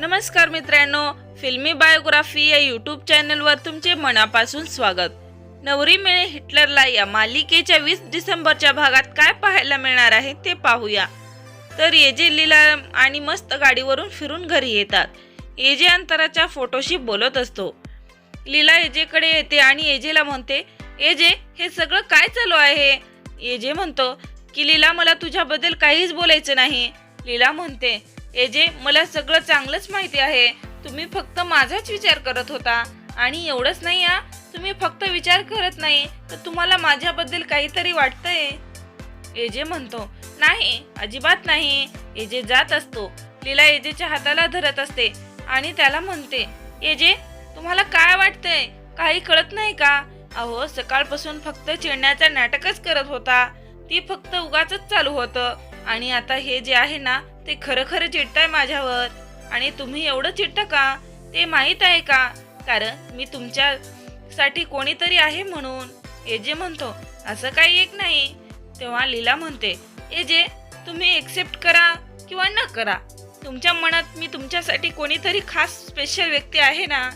नमस्कार मित्रांनो फिल्मी बायोग्राफी या यूट्यूब चॅनलवर तुमचे मनापासून स्वागत. नवरी मिळे हिटलरला या मालिकेच्या वीस डिसेंबरच्या भागात काय पाहायला मिळणार आहे ते पाहूया. तर एजे लीला आणि मस्त गाडीवरून फिरून घरी येतात. एजे अंतराच्या फोटोशी बोलत असतो. लीला एजेकडे येते आणि एजेला म्हणते एजे हे सगळं काय चालू आहे? एजे म्हणतो की लीला मला तुझ्याबद्दल काहीच बोलायचं नाही. लीला म्हणते एजे मला सगळं चांगलंच माहिती आहे. तुम्ही फक्त माझाच विचार करत होता. आणि एवढंच नाही आ तुम्ही फक्त विचार करत नाही तर तुम्हाला माझ्याबद्दल काहीतरी वाटतंय? एजे म्हणतो नाही अजिबात नाही. एजे जात असतो. लीला एजेच्या हाताला धरत असते. आणि त्याला म्हणते एजे तुम्हाला काय वाटतंय? काही कळत नाही का? अहो सकाळपासून फक्त चिडण्याचा नाटकच करत होता. ती फक्त उगाच चालू होतं. आणि आता हे जे आहे ना ते खरं खरं चिडताय माझ्यावर. आणि तुम्ही एवढं चिडता का? ते माहीत आहे का? कारण मी तुमच्यासाठी कोणीतरी आहे म्हणून. एजे म्हणतो असं काही एक नाही. तेव्हा लीला म्हणते एजे तुम्ही एक्सेप्ट करा किंवा न करा. तुमच्या मनात मी तुमच्यासाठी कोणीतरी खास स्पेशल व्यक्ती आहे ना?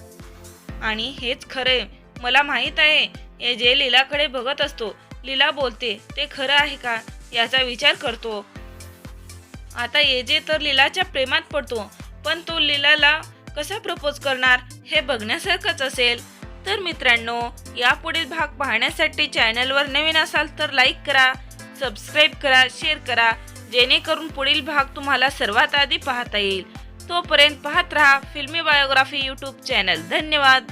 आणि हेच खरंय. मला माहीत आहे ए जे लीलाकडे बघत असतो. लीला बोलते ते खरं आहे का? याचा विचार करतो. आता येजे तर लीलाच्या प्रेमात पडतो पण तो लीलाला कसा प्रपोज करणार हे बघण्यासारखंच असेल. तर मित्रांनो यापुढील भाग पाहण्यासाठी चॅनलवर नवीन असाल तर लाईक करा सबस्क्राईब करा शेअर करा जेणेकरून पुढील भाग तुम्हाला सर्वात आधी पाहता येईल. तोपर्यंत पाहत रहा फिल्मी बायोग्राफी यूट्यूब चॅनल धन्यवाद.